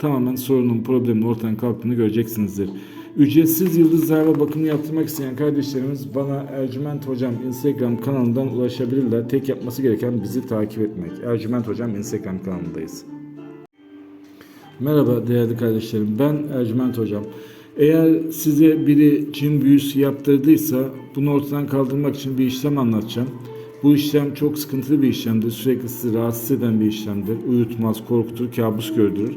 tamamen sorunun, problemin ortadan kalktığını göreceksinizdir. Ücretsiz yıldız zarfa bakımı yaptırmak isteyen kardeşlerimiz bana Ercüment Hocam Instagram kanalından ulaşabilirler. Tek yapması gereken bizi takip etmek. Ercüment Hocam Instagram kanalındayız. Merhaba değerli kardeşlerim. Ben Ercüment Hocam. Eğer size biri cin büyüsü yaptırdıysa bunu ortadan kaldırmak için bir işlem anlatacağım. Bu işlem çok sıkıntılı bir işlemdir. Sürekli sizi rahatsız eden bir işlemdir. Uyutmaz, korkutur, kabus gördürür.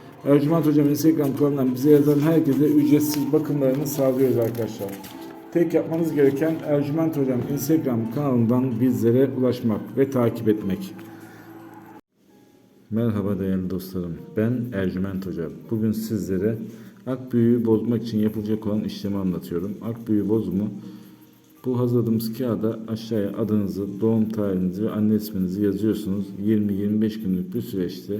Ercüment Hocam Instagram kanalından bize yazan herkese ücretsiz bakımlarını sağlıyoruz arkadaşlar. Tek yapmanız gereken Ercüment Hocam Instagram kanalından bizlere ulaşmak ve takip etmek. Merhaba değerli dostlarım. Ben Ercüment Hoca. Bugün sizlere ak büyüğü bozmak için yapılacak olan işlemi anlatıyorum. Ak büyüğü bozumu bu hazırladığımız kağıda aşağıya adınızı, doğum tarihinizi ve anne isminizi yazıyorsunuz. 20-25 günlük bir süreçte